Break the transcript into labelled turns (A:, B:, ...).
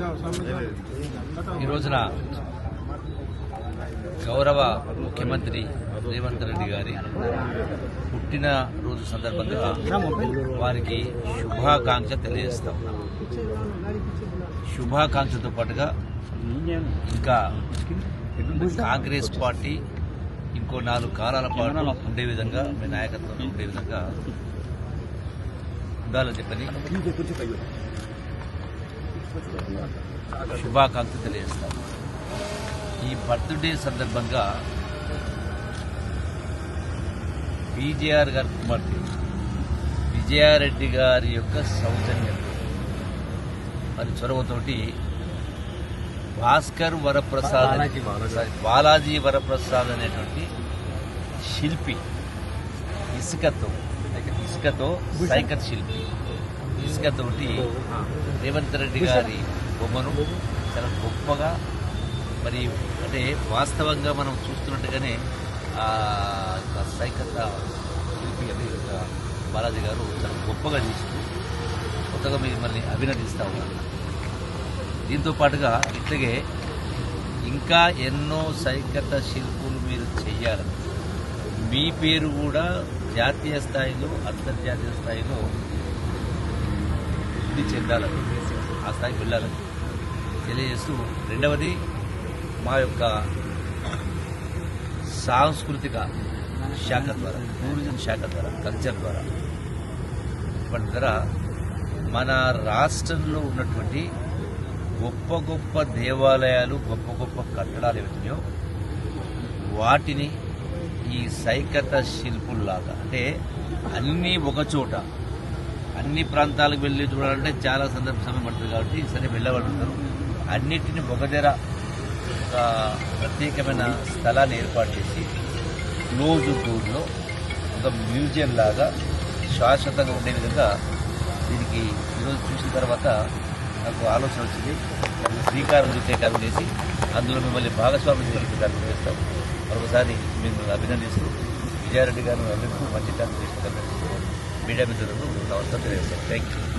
A: ఈ రోజున గౌరవ ముఖ్యమంత్రి రేవంత్ రెడ్డి గారి పుట్టిన రోజు సందర్భంగా వారికి శుభాకాంక్ష తెలియజేస్తాం శుభాకాంక్షతో పాటుగా ఇంకా కాంగ్రెస్ పార్టీ ఇంకో నాలుగు కాలాల పాటు ఉండే విధంగా మీ నాయకత్వంలో ఉండే విధంగా ఉండాలని చెప్పని శుభాకాంక్ష తెలియజేస్తాం ఈ బర్త్డే సందర్భంగా విజయఆర్ గారి కుమార్తె విజయారెడ్డి గారి యొక్క సౌజన్యం. మరి చొరవతోటి భాస్కర్ వరప్రసాద్ బాలాజీ వరప్రసాద్ అనేటువంటి శిల్పి ఇసుకతో ఇసుకతో సైకత్ శిల్పి. ఇసుకతోటి రేవంత్ రెడ్డి గారి బొమ్మను చాలా గొప్పగా మరి అంటే వాస్తవంగా మనం చూస్తున్నట్టుగానే సైకత శిల్పి బాలాజీ గారు చాలా గొప్పగా చేస్తూ కొత్తగా మిమ్మల్ని అభినందిస్తా ఉన్నారు. దీంతో పాటుగా ఇట్లాగే ఇంకా ఎన్నో సైకత శిల్పులు మీరు చెయ్యాలని మీ పేరు కూడా జాతీయ స్థాయిలో అంతర్జాతీయ స్థాయిలో అభివృద్ధి చెందాలని ఆ స్థాయికి వెళ్ళాలని తెలియజేస్తూ రెండవది మా యొక్క సాంస్కృతిక శాఖ ద్వారా టూరిజం శాఖ ద్వారా కల్చర్ ద్వారా. ఇప్పటి ద్వారా మన రాష్ట్రంలో ఉన్నటువంటి గొప్ప గొప్ప దేవాలయాలు గొప్ప గొప్ప కట్టడాలు ఏమిటో వాటిని ఈ సైకత శిల్పుల్లాగా అంటే అన్నీ ఒకచోట అన్ని ప్రాంతాలకు వెళ్ళి చూడాలంటే చాలా సందర్భ సమయం పడుతుంది కాబట్టి సరే వెళ్ళగలుగుతారు అన్నిటిని ఒక దగ్గర ఒక ప్రత్యేకమైన స్థలాన్ని ఏర్పాటు చేసి క్లోజ్ టూర్లో ఒక మ్యూజియం లాగా శాశ్వతంగా ఉండే విధంగా దీనికి ఈరోజు చూసిన తర్వాత నాకు ఆలోచన వచ్చింది. శ్రీకారం చుట్టే కార్యం చేసి అందులో మిమ్మల్ని భాగస్వామ్యం చేసే చేస్తాం. మరొకసారి మిమ్మల్ని అభినందిస్తూ విజయారెడ్డి గారు అందరికీ మంచి కార్యం చేసిన ಮೀಡಿಯಾ ಮಿತ್ರರಿಗೂ ನಾವು ಸರ್. Thank you